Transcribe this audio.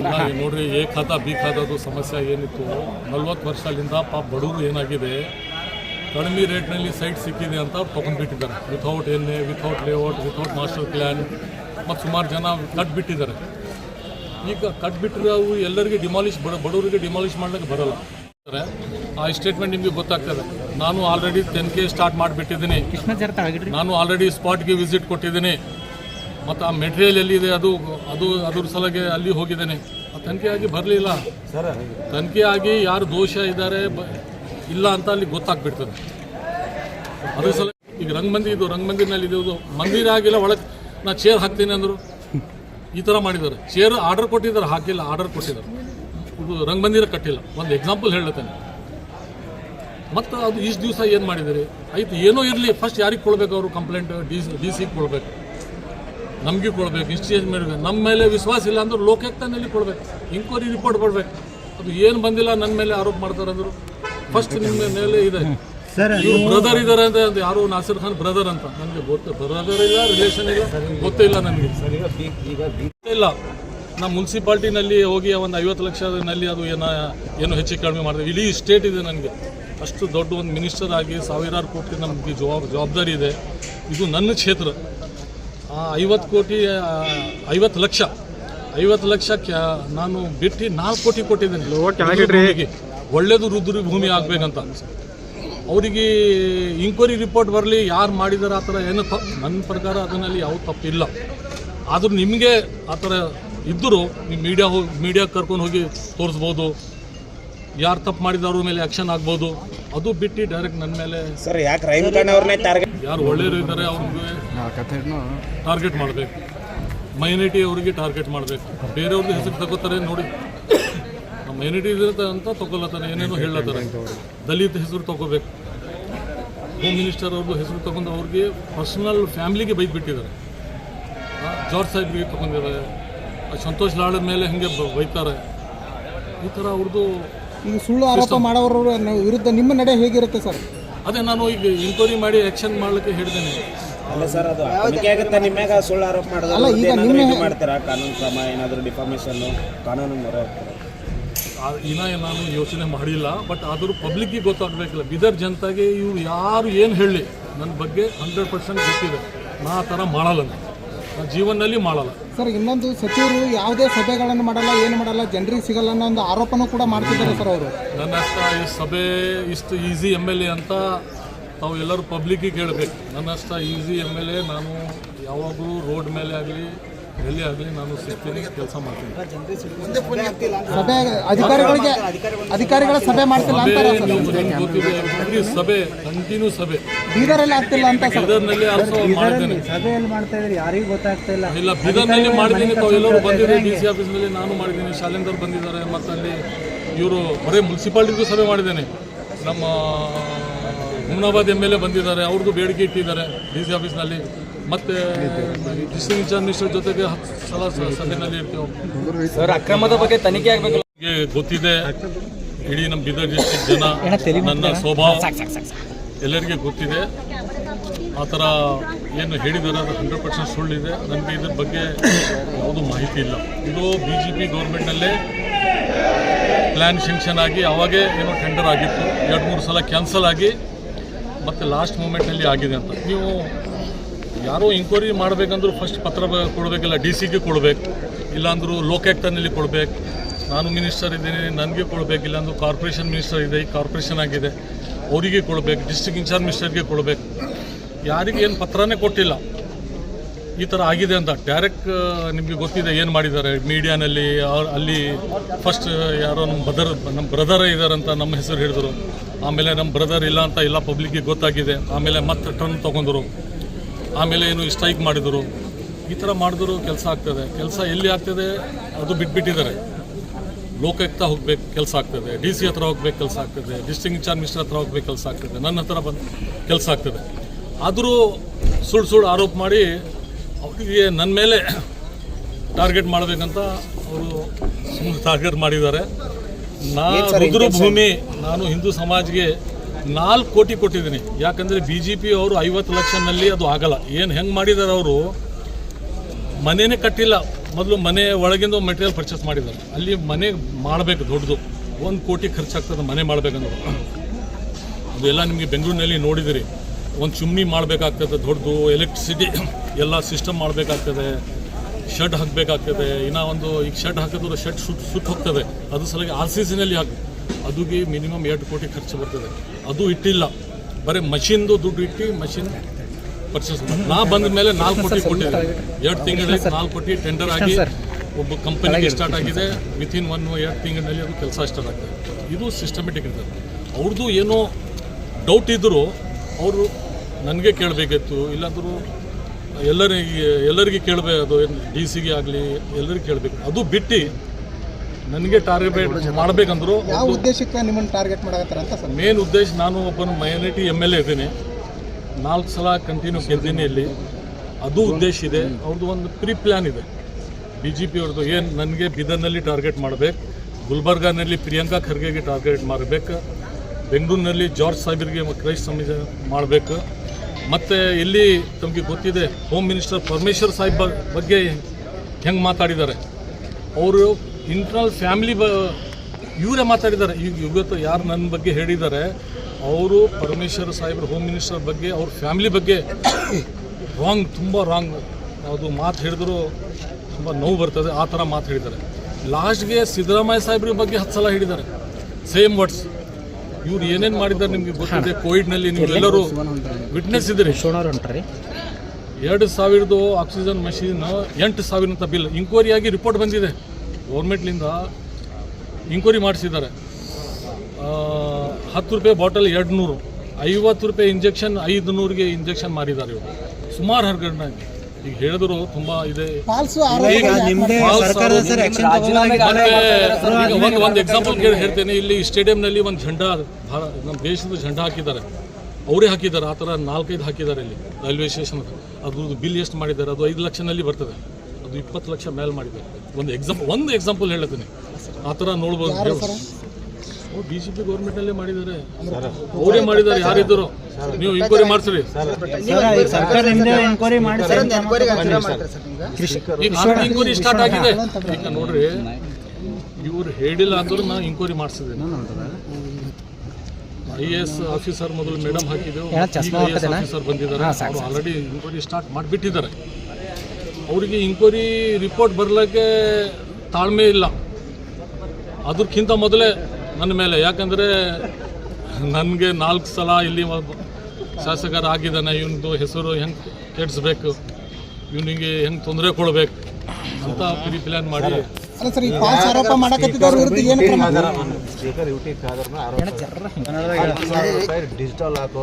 ಇಲ್ಲ ನೋಡ್ರಿ ಎ ಖಾತಾ ಬಿ ಖಾತಾದು ಸಮಸ್ಯೆ ಏನಿತ್ತು. ನಲ್ವತ್ತು ವರ್ಷದಿಂದ ಪಾಪ ಬಡವರು ಏನಾಗಿದೆ? ಕಡಿಮೆ ರೇಟ್ನಲ್ಲಿ ಸೈಟ್ ಸಿಕ್ಕಿದೆ ಅಂತ ತೊಗೊಂಡ್ಬಿಟ್ಟಿದ್ದಾರೆ. Without N A without layout without master plan ಮತ್ತು ಸುಮಾರು ಜನ ಕಟ್ಬಿಟ್ಟಿದ್ದಾರೆ. ಈಗ ಕಟ್ಬಿಟ್ರೆ ಅವು ಎಲ್ಲರಿಗೆ ಡಿಮಾಲಿಷ್ ಬಡ ಬಡವರಿಗೆ ಡಿಮಾಲಿಷ್ ಮಾಡ್ಲಿಕ್ಕೆ ಬರಲ್ಲ. ಆ ಸ್ಟೇಟ್ಮೆಂಟ್ ನಿಮಗೆ ಗೊತ್ತಾಗ್ತದೆ. ನಾನು ಆಲ್ರೆಡಿ ಟೆನ್ ಕೆ ಸ್ಟಾರ್ಟ್ ಮಾಡಿಬಿಟ್ಟಿದ್ದೀನಿ. ನಾನು ಆಲ್ರೆಡಿ ಸ್ಪಾಟ್ಗೆ ವಿಸಿಟ್ ಕೊಟ್ಟಿದ್ದೀನಿ. ಮತ್ತು ಆ ಮೆಟೀರಿಯಲ್ ಎಲ್ಲಿದೆ ಅದು ಅದು ಅದ್ರ ಸಲಗೆ ಅಲ್ಲಿ ಹೋಗಿದ್ದೇನೆ. ಆ ತನಿಖೆ ಆಗಿ ಬರಲಿಲ್ಲ ತನಿಖೆ ಆಗಿ ಯಾರು ದೋಷ ಇದ್ದಾರೆ ಇಲ್ಲ ಅಂತ ಅಲ್ಲಿ ಗೊತ್ತಾಗ್ಬಿಡ್ತದೆ. ಅದ್ರ ಸಲ ಈಗ ರಂಗಮಂದಿರ ಇದು ರಂಗಮಂದಿರ್ನಲ್ಲಿ ಇದು ಮಂದಿರ ಆಗಿಲ್ಲ ಒಳಗೆ ನಾ ಚೇರ್ ಹಾಕ್ತೀನಿ ಅಂದರು. ಈ ಥರ ಮಾಡಿದ್ದಾರೆ. ಚೇರ್ ಆರ್ಡರ್ ಕೊಟ್ಟಿದ್ದಾರೆ ಹಾಕಿಲ್ಲ ಆರ್ಡರ್ ಕೊಟ್ಟಿದ್ದಾರೆ. ಇದು ರಂಗಮಂದಿರ ಕಟ್ಟಿಲ್ಲ. ಒಂದು ಎಕ್ಸಾಂಪಲ್ ಹೇಳುತ್ತೇನೆ. ಮತ್ತು ಅದು ಇಷ್ಟು ದಿವಸ ಏನು ಮಾಡಿದಿರಿ? ಆಯ್ತು ಏನೋ ಇರಲಿ. ಫಸ್ಟ್ ಯಾರಿಗೆ ಕೊಡಬೇಕು ಅವರು ಕಂಪ್ಲೇಂಟ್ ಡಿ ಸಿ ಡಿ ಸಿಗೆ ಕೊಡ್ಬೇಕು. ನಮಗೆ ಕೊಡ್ಬೇಕು ಇನ್ಸ್ಟಿಟ್ಯೂಷನ್ ಮಾಡಬೇಕು ನಮ್ಮ ಮೇಲೆ ವಿಶ್ವಾಸ ಇಲ್ಲ ಅಂದ್ರೆ ಲೋಕಾಯುಕ್ತನಲ್ಲಿ ಕೊಡಬೇಕು. ಇಂಕ್ವೈರಿ ರಿಪೋರ್ಟ್ ಕೊಡಬೇಕು ಅದು ಏನು ಬಂದಿಲ್ಲ ನನ್ನ ಮೇಲೆ ಆರೋಪ ಮಾಡ್ತಾರೆ ಅಂದರು. ಫಸ್ಟ್ ನಿಮ್ಮ ಮೇಲೆ ಇದೆ. ಇವ್ರು ಬ್ರದರ್ ಇದ್ದಾರೆ ಅಂತ ಅಂದ್ರೆ ಯಾರು? ನಾಸಿರ್ ಖಾನ್ ಬ್ರದರ್ ಅಂತ. ನನಗೆ ಗೊತ್ತು. ಬ್ರದರ್ ಇಲ್ಲ ರಿಲೇಷನ್ ಇಲ್ಲ ಗೊತ್ತೇ ಇಲ್ಲ ನನಗೆ. ಗೊತ್ತೇ ಇಲ್ಲ. ನಮ್ಮ ಮುನ್ಸಿಪಾಲ್ಟಿನಲ್ಲಿ ಹೋಗಿ ಒಂದು ಐವತ್ತು ಲಕ್ಷದಲ್ಲಿ ಅದು ಏನೋ ಏನು ಹೆಚ್ಚು ಕಡಿಮೆ ಮಾಡಿದೆ. ಇಡೀ ಸ್ಟೇಟ್ ಇದೆ ನನಗೆ. ಅಷ್ಟು ದೊಡ್ಡ ಒಂದು ಮಿನಿಸ್ಟರ್ ಆಗಿ ಸಾವಿರಾರು ಕೋಟಿ ನಮಗೆ ಜವಾಬ್ ಜವಾಬ್ದಾರಿ ಇದೆ. ಇದು ನನ್ನ ಕ್ಷೇತ್ರ. ಐವತ್ತು ಕೋಟಿ ಆ, ಐವತ್ತು ಲಕ್ಷ. ಐವತ್ತು ಲಕ್ಷ ಕ್ಯಾ ನಾನು ಬಿಟ್ಟು ನಾಲ್ಕು ಕೋಟಿ ಕೊಟ್ಟಿದ್ದೇನೆ. ಒಳ್ಳೆಯದು ಒಳ್ಳೇದು ರುದ್ರ ಭೂಮಿ ಆಗ್ಬೇಕಂತ. ಅವರಿಗೆ ಇಂಕ್ವೈರಿ ರಿಪೋರ್ಟ್ ಬರಲಿ ಯಾರು ಮಾಡಿದಾರೆ ಆ ಥರ ಏನು ತಪ್ಪು. ನನ್ನ ಪ್ರಕಾರ ಅದರಲ್ಲಿ ಯಾವ ತಪ್ಪಿಲ್ಲ. ಆದರೂ ನಿಮಗೆ ಆ ಥರ ಇದ್ದರೂ ನೀವು ಮೀಡಿಯಾ ಹೋಗಿ ಮೀಡಿಯಾ ಕರ್ಕೊಂಡು ಹೋಗಿ ತೋರಿಸ್ಬೋದು. ಯಾರು ತಪ್ಪು ಮಾಡಿದವ್ರ ಮೇಲೆ ಆ್ಯಕ್ಷನ್ ಆಗ್ಬೋದು. ಅದು ಬಿಟ್ಟು ಡೈರೆಕ್ಟ್ ನನ್ನ ಮೇಲೆ ಸರ್ ಯಾಕೆ ಯಾರು ಒಳ್ಳೆಯವರು ಇದ್ದಾರೆ ಅವ್ರಿಗೆ ಟಾರ್ಗೆಟ್ ಮಾಡಬೇಕು. ಮೈನಾರಿಟಿ ಅವರಿಗೆ ಟಾರ್ಗೆಟ್ ಮಾಡಬೇಕು. ಬೇರೆಯವ್ರದ್ದು ಹೆಸರು ತಗೋತಾರೆ ನೋಡಿ. ಮೈನಾರಿಟಿ ಇರುತ್ತೆ ಅಂತ ತಗೊಲತ್ತಾರೆ ಏನೇನೋ ಹೇಳತ್ತಾರೆ ದಲಿತ ಹೆಸರು ತಗೋಬೇಕು. ಹೋಮ್ ಮಿನಿಸ್ಟರ್ ಅವ್ರದ್ದು ಹೆಸರು ತಗೊಂಡು ಅವ್ರಿಗೆ ಪರ್ಸನಲ್ ಫ್ಯಾಮ್ಲಿಗೆ ಬೈಕ್ ಬಿಟ್ಟಿದ್ದಾರೆ ಜಾರ್ಜ್ ಸಾಹೇಬ್ಗೆ ತಗೊಂಡಿದ್ದಾರೆ. ಆ ಸಂತೋಷ್ ಲಾಡ್ ಮೇಲೆ ಹಿಂಗೆ ಬೈತಾರೆ. ಈ ಥರ ಅವ್ರದ್ದು ಈಗ ಸುಳ್ಳು ಆರೋಪ ಮಾಡೋರ ವಿರುದ್ಧ ನಿಮ್ಮ ನಡೆ ಹೇಗಿರುತ್ತೆ ಸರ್? ಅದೇ ನಾನು ಈಗ ಇನ್ಕ್ವೈರಿ ಮಾಡಿ ಆ್ಯಕ್ಷನ್ ಮಾಡಲಿಕ್ಕೆ ಹೇಳಿದ್ದೇನೆ. ಅಲ್ಲ ಸರ್ ಅದು ತನಿಖೆ ಆಗುತ್ತೆ? ನಿಮ್ಮ ಮ್ಯಾಗ ಸುಳ್ಳು ಆರೋಪ ಮಾಡೋದು ಈಗ ಏನಾದರೂ ಇದು ಮಾಡ್ತೀರಾ? ಕಾನೂನು ಕ್ರಮ ಏನಾದರೂ ಡಿಫಾರ್ಮೇಷನ್ ಕಾನೂನು ಮೊರೆ ಇನ್ನ ನಾನು ಯೋಚನೆ ಮಾಡಿಲ್ಲ ಬಟ್ ಆದರೂ ಪಬ್ಲಿಕ್ಕಿಗೆ ಗೊತ್ತಾಗಬೇಕಿಲ್ಲ. ಬಿದರ್ ಜನತೆಗೆ ಇವ್ರು ಯಾರು ಏನು ಹೇಳಿ ನನ್ನ ಬಗ್ಗೆ ಹಂಡ್ರೆಡ್ ಪರ್ಸೆಂಟ್ ಗೊತ್ತಿದೆ. ನಾ ಆ ಥರ ಮಾಡಲ್ಲ ನಾನು. ಜೀವನದಲ್ಲಿ ಮಾಡಲ್ಲ. ಸರ್, ಇನ್ನೊಂದು ಸಚಿವರು ಯಾವುದೇ ಸಭೆಗಳನ್ನು ಮಾಡಲ್ಲ, ಏನು ಮಾಡಲ್ಲ, ಜನರಿಗೆ ಸಿಗಲ್ಲ ಅನ್ನೋ ಒಂದು ಆರೋಪನೂ ಕೂಡ ಮಾಡ್ತಿದ್ದಾರೆ ಸರ್ ಅವರು. ನನ್ನ ಈ ಸಭೆ ಇಷ್ಟು ಈಸಿ ಎಂ ಎಲ್ ಎ ಅಂತ ತಾವು ಎಲ್ಲರೂ ಪಬ್ಲಿಕ್ಕಿಗೆ ಕೇಳಬೇಕು. ನನ್ನಷ್ಟ ಈಸಿ ಎಂ ಎಲ್ ಎ ನಾನು ಯಾವಾಗಲೂ ರೋಡ್ ಮೇಲೆ ಆಗಲಿ ಎಲ್ಲಿ ಆಗಲಿ ನಾನು ಸಿಗ್ತೀನಿ ಕೆಲಸ ಮಾಡ್ತೀನಿ. ಸಭೆ ಅಧಿಕಾರಿಗಳಿಗೆ ಅಧಿಕಾರಿಗಳ ಸಭೆ ಮಾಡ್ತಿಲ್ಲ ಸಭೆ ಅಂತಾರೆ ಸರ್. ನಿಮ್ಗೆ ಗೊತ್ತಿದೆ every ಸಭೆ ಕಂಟಿನ್ಯೂ ಸಭೆ. ಬೀದರಲ್ಲಿ ಆಗ್ತಿಲ್ಲ ಅಂತ ಸರ್. ಬೀದರ್ನಲ್ಲಿ ಆಲ್ಸೋ ಮಾಡಿದ್ದೇನೆ ಸಭೆಯಲ್ಲಿ ಮಾಡ್ತಾ ಇದ್ರೆ ಯಾರಿಗೂ ಗೊತ್ತಾಗ್ತಾ ಇಲ್ಲ. ಇಲ್ಲ ಬೀದರ್ನಲ್ಲಿ ಮಾಡಿದ್ದೀನಿ ತಾವು ಎಲ್ಲರೂ ಬಂದಿದ್ದೀರಿ ಡಿ ಸಿ ಆಫೀಸ್ನಲ್ಲಿ ನಾನು ಮಾಡಿದ್ದೀನಿ ಶಾಲೆಂದವ್ರು ಬಂದಿದ್ದಾರೆ ಮತ್ತು ಅಲ್ಲಿ ಇವರು ಬರೀ ಮುನ್ಸಿಪಾಲ್ಟಿಗೂ ಸಭೆ ಮಾಡಿದ್ದೇನೆ. ನಮ್ಮ ಹುಮ್ನಾಬಾದ್ ಎಂ ಎಲ್ ಎ ಬಂದಿದ್ದಾರೆ ಅವ್ರಿಗೂ ಬೇಡಿಕೆ ಇಟ್ಟಿದ್ದಾರೆ ಡಿ ಸಿ ಆಫೀಸ್ನಲ್ಲಿ. ಮತ್ತು ಡಿಸ್ಟ್ರಿಕ್ಟ್ ಇನ್ಚಾರ್ಜ್ ಮಿನಿಸ್ಟರ್ ಜೊತೆಗೆ ಹತ್ತು ಸಲ ಸಭೆಯಲ್ಲಿ ಇರ್ತೀವಿ. ಸರ್ ಅಕ್ರಮದ ಬಗ್ಗೆ ತನಿಖೆ ಆಗಬೇಕು. ನಿಮಗೆ ಗೊತ್ತಿದೆ ಇಡೀ ನಮ್ಮ ಬೀದರ್ ಡಿಸ್ಟ್ರಿಕ್ಟ್ ಜನ ನನ್ನ ಸ್ವಭಾವ ಎಲ್ಲರಿಗೆ ಗೊತ್ತಿದೆ. ಆ ಥರ ಏನು ಹೇಳಿದ್ದಾರೆ ಅದು ಹಂಡ್ರೆಡ್ ಪರ್ಸೆಂಟ್ ಸುಳ್ಳಿದೆ ನನಗೆ ಇದ್ರ ಬಗ್ಗೆ ಯಾವುದೂ ಮಾಹಿತಿ ಇಲ್ಲ. ಇದು ಬಿ ಜೆ ಪಿ ಗೌರ್ಮೆಂಟ್ನಲ್ಲೇ ಪ್ಲ್ಯಾನ್ ಶೆಂಕ್ಷನ್ ಆಗಿ ಅವಾಗೇ ಏನೋ ಟೆಂಡರ್ ಆಗಿತ್ತು. ಎರಡು ಮೂರು ಸಲ ಕ್ಯಾನ್ಸಲ್ ಆಗಿ ಮತ್ತು ಲಾಸ್ಟ್ ಮೂಮೆಂಟಲ್ಲಿ ಆಗಿದೆ ಅಂತ. ನೀವು ಯಾರೋ ಇಂಕ್ವೈರಿ ಮಾಡಬೇಕಂದ್ರೂ ಫಸ್ಟ್ ಪತ್ರ ಕೊಡಬೇಕಿಲ್ಲ ಡಿ ಸಿಗೆ ಕೊಡಬೇಕು. ಇಲ್ಲಾಂದ್ರೂ ಲೋಕಾಯುಕ್ತನಲ್ಲಿ ಕೊಡಬೇಕು. ನಾನು ಮಿನಿಸ್ಟರ್ ಇದ್ದೀನಿ, ನನಗೆ ಕೊಡಬೇಕು. ಇಲ್ಲಾಂದ್ರೂ ಕಾರ್ಪೊರೇಷನ್ ಮಿನಿಸ್ಟರ್ ಇದೆ, ಈ ಕಾರ್ಪೊರೇಷನ್ ಆಗಿದೆ. ಅವರಿಗೆ ಕೊಡಬೇಕು ಡಿಸ್ಟ್ರಿಕ್ಟ್ ಇನ್ಚಾರ್ಜ್ ಮಿನಿಸ್ಟರ್ಗೆ ಕೊಡಬೇಕು. ಯಾರಿಗೆ ಏನು ಪತ್ರನೇ ಕೊಟ್ಟಿಲ್ಲ. ಈ ಥರ ಆಗಿದೆ ಅಂತ. ಡೈರೆಕ್ಟ್ ನಿಮಗೆ ಗೊತ್ತಿದೆ ಏನು ಮಾಡಿದ್ದಾರೆ. ಮೀಡಿಯಾನಲ್ಲಿ ಅಲ್ಲಿ ಫಸ್ಟ್ ಯಾರೋ ನಮ್ಮ ಬ್ರದರ್ ನಮ್ಮ ಬ್ರದರ್ ಅಂತ ನಮ್ಮ ಹೆಸರು ಹೇಳಿದರು. ಆಮೇಲೆ ನಮ್ಮ ಬ್ರದರ್ ಇಲ್ಲ ಅಂತ ಎಲ್ಲ ಪಬ್ಲಿಕ್ಕಿಗೆ ಗೊತ್ತಾಗಿದೆ. ಆಮೇಲೆ ಮತ್ತೆ ಟರ್ನ್ ತೊಗೊಂಡ್ರು. ಆಮೇಲೆ ಏನು ಸ್ಟ್ರೈಕ್ ಮಾಡಿದರು ಈ ಥರ ಮಾಡಿದ್ರು ಕೆಲಸ ಆಗ್ತದೆ. ಕೆಲಸ ಎಲ್ಲಿ ಆಗ್ತದೆ ಅದು ಬಿಟ್ಬಿಟ್ಟಿದ್ದಾರೆ. ಲೋಕಾಯುಕ್ತ ಹೋಗ್ಬೇಕು ಕೆಲಸ ಆಗ್ತದೆ. ಡಿ ಸಿ ಹತ್ರ ಹೋಗ್ಬೇಕು ಕೆಲಸ ಆಗ್ತದೆ. ಡಿಸ್ಟ್ರಿಕ್ಟ್ ಇನ್ಚಾರ್ಜ್ ಮಿನಿಸ್ಟರ್ ಹತ್ರ ಹೋಗ್ಬೇಕು ಕೆಲಸ ಆಗ್ತದೆ. ನನ್ನ ಹತ್ರ ಬಂದು ಕೆಲಸ ಆಗ್ತದೆ. ಆದರೂ ಸುಳ್ಳು ಸುಳ್ಳು ಆರೋಪ ಮಾಡಿ ಅವರಿಗೆ ನನ್ನ ಮೇಲೆ ಟಾರ್ಗೆಟ್ ಮಾಡಬೇಕಂತ ಅವರು ಟಾರ್ಗೆಟ್ ಮಾಡಿದ್ದಾರೆ. ನಾ ರುದ್ರಭೂಮಿ ನಾನು ಹಿಂದೂ ಸಮಾಜ್ಗೆ ನಾಲ್ಕು ಕೋಟಿ ಕೊಟ್ಟಿದ್ದೀನಿ. ಯಾಕಂದರೆ ಬಿ ಜೆ ಪಿ ಅವರು ಐವತ್ತು ಲಕ್ಷನಲ್ಲಿ ಅದು ಆಗಲ್ಲ. ಏನು ಹೆಂಗೆ ಮಾಡಿದ್ದಾರೆ ಅವರು? ಮನೆಯೇ ಕಟ್ಟಿಲ್ಲ. ಮೊದಲು ಮನೆ ಒಳಗಿಂದ ಮೆಟೀರಿಯಲ್ ಪರ್ಚೇಸ್ ಮಾಡಿದ್ದಾರೆ. ಅಲ್ಲಿ ಮನೆ ಮಾಡಬೇಕು ದೊಡ್ಡದು. ಒಂದು ಕೋಟಿ ಖರ್ಚಾಗ್ತದೆ ಮನೆ ಮಾಡಬೇಕಂದ್ರೆ. ಅದೆಲ್ಲ ನಿಮಗೆ ಬೆಂಗಳೂರಿನಲ್ಲಿ ನೋಡಿದಿರಿ. ಒಂದು ಚುಮ್ನಿ ಮಾಡಬೇಕಾಗ್ತದೆ ದೊಡ್ಡದು ಎಲೆಕ್ಟ್ರಿಸಿಟಿ ಎಲ್ಲ ಸಿಸ್ಟಮ್ ಮಾಡಬೇಕಾಗ್ತದೆ. ಶರ್ಟ್ ಹಾಕಬೇಕಾಗ್ತದೆ. ಇನ್ನು ಒಂದು ಈಗ ಶರ್ಟ್ ಹಾಕಿದ್ರೆ ಶರ್ಟ್ ಸುಟ್ಟು ಸುಟ್ಟು ಹೋಗ್ತದೆ. ಅದು ಸಲುವಾಗಿ ಆರ್ ಸಿ ಸಿನಲ್ಲಿ ಹಾಕಿ ಅದುಗೆ ಮಿನಿಮಮ್ ಎರಡು ಕೋಟಿ ಖರ್ಚು ಬರ್ತದೆ. ಅದು ಇಟ್ಟಿಲ್ಲ. ಬರೀ ಮಷಿನ್ದು ದುಡ್ಡು ಇಟ್ಟು ಮಷಿನ್ ಪರ್ಚೇಸ್ ಮಾಡಿ ನಾ ಬಂದ ಮೇಲೆ ನಾಲ್ಕು ಕೋಟಿ ಕೊಟ್ಟಿದ್ದೆ ಎರಡು ತಿಂಗಳಲ್ಲಿ ನಾಲ್ಕು ಕೋಟಿ ಟೆಂಡರ್ ಆಗಿ ಒಬ್ಬ ಕಂಪನಿಗೆ ಸ್ಟಾರ್ಟ್ ಆಗಿದೆ. ವಿತಿನ್ ಒನ್ ಎರಡು ತಿಂಗಳಲ್ಲಿ ಅದು ಕೆಲಸ ಸ್ಟಾರ್ಟ್ ಆಗ್ತದೆ. ಇದು ಸಿಸ್ಟಮೆಟಿಕ್ ಇರ್ತದೆ ಅವ್ರದ್ದು ಏನೋ ಡೌಟ್ ಇದ್ದರೂ ಅವರು ನನಗೆ ಕೇಳಬೇಕಿತ್ತು ಇಲ್ಲಾಂದರೂ ಎಲ್ಲರಿಗೆ ಎಲ್ಲರಿಗೆ ಕೇಳಬೇಕು ಅದು ಡಿ ಸಿಗೆ ಆಗಲಿ ಎಲ್ಲರಿಗೆ ಕೇಳಬೇಕು. ಅದು ಬಿಟ್ಟು ನನಗೆ ಟಾರ್ಗೆಟ್ ಮಾಡಬೇಕಂದ್ರು ಯಾವ ಉದ್ದೇಶಕ್ಕೆ ನಿಮ್ಮನ್ನು ಟಾರ್ಗೆಟ್ ಮಾಡಕತ್ತಾರ ಅಂತ ಸರ್? ಮೇನ್ ಉದ್ದೇಶ ನಾನು ಒಬ್ಬನ ಮೈನಾರಿಟಿ ಎಂ ಎಲ್ ಎ ಇದ್ದೀನಿ. ನಾಲ್ಕು ಸಲ ಕಂಟಿನ್ಯೂ ಗೆದ್ದೀನಿ ಇಲ್ಲಿ. ಅದು ಉದ್ದೇಶ ಇದೆ. ಅವ್ರದ್ದು ಒಂದು ಪ್ರೀ ಪ್ಲ್ಯಾನ್ ಇದೆ. ಬಿ ಜೆ ಪಿ ಅವ್ರದ್ದು ಏನು ನನಗೆ ಬಿದರ್ನಲ್ಲಿ ಟಾರ್ಗೆಟ್ ಮಾಡಬೇಕು ಗುಲ್ಬರ್ಗಾನಲ್ಲಿ ಪ್ರಿಯಾಂಕಾ ಖರ್ಗೆಗೆ ಟಾರ್ಗೆಟ್ ಮಾಡಬೇಕು ಬೆಂಗಳೂರಿನಲ್ಲಿ ಜಾರ್ಜ್ ಸಾಹೇಬರಿಗೆ ಕ್ರೈಸ್ಟ್ ಸಮಾಜ ಮಾಡಬೇಕು. ಮತ್ತು ಇಲ್ಲಿ ತಮಗೆ ಗೊತ್ತಿದೆ ಹೋಮ್ ಮಿನಿಸ್ಟರ್ ಪರಮೇಶ್ವರ್ ಸಾಹೇಬ್ ಬಗ್ಗೆ ಹೆಂಗೆ ಮಾತಾಡಿದ್ದಾರೆ. ಅವರು ಇಂಟರ್ನಲ್ ಫ್ಯಾಮಿಲಿ ಬ ಇವರೇ ಮಾತಾಡಿದ್ದಾರೆ. ಈಗ ಇವತ್ತು ಯಾರು ನನ್ನ ಬಗ್ಗೆ ಹೇಳಿದ್ದಾರೆ ಅವರು ಪರಮೇಶ್ವರ ಸಾಹೇಬ್ರ ಹೋಮ್ ಮಿನಿಸ್ಟರ್ ಬಗ್ಗೆ ಅವ್ರ ಫ್ಯಾಮಿಲಿ ಬಗ್ಗೆ ರಾಂಗ್ ತುಂಬ ರಾಂಗ್ ಅದು ಮಾತು ಹೇಳಿದ್ರು ತುಂಬ ನೋವು ಬರ್ತದೆ ಆ ಥರ ಮಾತು ಹೇಳಿದ್ದಾರೆ. ಲಾಸ್ಟ್ಗೆ ಸಿದ್ದರಾಮಯ್ಯ ಸಾಹೇಬ್ರ ಬಗ್ಗೆ ಹತ್ತು ಸಲ ಹೇಳಿದ್ದಾರೆ. ಸೇಮ್ ವರ್ಡ್ಸ್ ಇವ್ರು ಏನೇನು ಮಾಡಿದ್ದಾರೆ ನಿಮಗೆ ಗೊತ್ತಿದೆ? ಕೋವಿಡ್ನಲ್ಲಿ ನೀವೆಲ್ಲರೂ ವಿಟ್ನೆಸ್ ಇದ್ದೀರಿ. ಎರಡು ಸಾವಿರದ ಆಕ್ಸಿಜನ್ ಮಷೀನ್ ಎಂಟು ಸಾವಿರ ಅಂತ ಬಿಲ್ ಇಂಕ್ವೈರಿ ಆಗಿ ರಿಪೋರ್ಟ್ ಬಂದಿದೆ. ಗೌರ್ಮೆಂಟ್ಲಿಂದ ಇಂಕ್ವೈರಿ ಮಾಡಿಸಿದ್ದಾರೆ. ಹತ್ತು ರೂಪಾಯಿ ಬಾಟಲ್ ಎರಡು ನೂರು ಐವತ್ತು ರೂಪಾಯಿ ಇಂಜೆಕ್ಷನ್ ಐದು ನೂರಿಗೆ ಇಂಜೆಕ್ಷನ್ ಮಾಡಿದ್ದಾರೆ ಇವರು. ಸುಮಾರು ಹರ್ಗಣ್ಣ ಈಗ ಹೇಳಿದ್ರು ತುಂಬಾ ಇದೆ. ಒಂದು ಒಂದು ಎಕ್ಸಾಂಪಲ್ ಕೇಳಿ ಹೇಳ್ತೇನೆ. ಇಲ್ಲಿ ಸ್ಟೇಡಿಯಂನಲ್ಲಿ ಒಂದು ಝಂಡಾ ನಮ್ಮ ದೇಶದ ಝಂಡಾ ಹಾಕಿದ್ದಾರೆ. ಅವರೇ ಹಾಕಿದ್ದಾರೆ. ಆ ಥರ ನಾಲ್ಕೈದು ಹಾಕಿದ್ದಾರೆ ಇಲ್ಲಿ ರೈಲ್ವೆ ಸ್ಟೇಷನ್ ಅದ್ರದ್ದು ಬಿಲ್ ಎಷ್ಟು ಮಾಡಿದ್ದಾರೆ? ಅದು ಐದು ಲಕ್ಷನಲ್ಲಿ ಬರ್ತದೆ. ಅದು ಇಪ್ಪತ್ತು ಲಕ್ಷ ಮೇಲೆ ಮಾಡಿದೆ. ಒಂದು ಎಕ್ಸಾಂಪಲ್ ಒಂದು ಎಕ್ಸಾಂಪಲ್ ಹೇಳ್ತೀನಿ. ಆ ಥರ ನೋಡ್ಬೋದು. ಬಿ ಜೆ ಪಿ ಗೌರ್ಮೆಂಟಲ್ಲೇ ಮಾಡಿದ್ದಾರೆ. ಅವರೇ ಮಾಡಿದ್ದಾರೆ ಯಾರಿದ್ದರು ನೀವು ಇನ್ಕ್ವೈರಿ ಮಾಡಿಸ್ರಿ ಇನ್ಕ್ವೈರಿ ಸ್ಟಾರ್ಟ್ ಆಗಿದೆ. ಈಗ ನೋಡ್ರಿ ಇವ್ರು ಹೇಳಿಲ್ಲ ಅಂದ್ರೂ ನಾನು ಇನ್ಕ್ವೈರಿ ಮಾಡಿಸಿದ್ದೇನೆ. ಐ ಎ ಎಸ್ ಆಫೀಸರ್ ಮೊದಲು ಮೇಡಮ್ ಹಾಕಿದ್ದೆವು? ಆಫೀಸರ್ ಬಂದಿದ್ದಾರೆ. ಆಲ್ರೆಡಿ ಇನ್ಕ್ವೈರಿ ಸ್ಟಾರ್ಟ್ ಮಾಡಿಬಿಟ್ಟಿದ್ದಾರೆ. ಅವರಿಗೆ ಇಂಕ್ವೈರಿ ರಿಪೋರ್ಟ್ ಬರಲಿಕ್ಕೆ ತಾಳ್ಮೆ ಇಲ್ಲ. ಅದಕ್ಕಿಂತ ಮೊದಲೇ ನನ್ನ ಮೇಲೆ ಯಾಕಂದರೆ ನನಗೆ ನಾಲ್ಕು ಸಲ ಇಲ್ಲಿ ಶಾಸಕರಾಗಿದ್ದಾನೆ ಶಾಸಕರ ಆಗಿದ್ದಾನೆ ಇವನದು ಹೆಸರು ಹೆಂಗೆ ಕೆಡಿಸ್ಬೇಕು ಇವನಿಗೆ ಹೆಂಗೆ ತೊಂದರೆ ಕೊಡಬೇಕು ಅಂತ ಪ್ರೀ ಪ್ಲ್ಯಾನ್ ಮಾಡಿ. ಅಲ್ಲ ಸರ್ ಈ ಫಾಲ್ಸ್ ಆರೋಪ ಮಾಡಕತ್ತಿದ್ದವ್ರ ವಿರುದ್ಧ ಏನು ಕ್ರಮ? ಸ್ಪೀಕರ್ ಯೂಟಿ ಕಾದ್ರೂ ಡಿಜಿಟಲ್ ಹಾಕೋ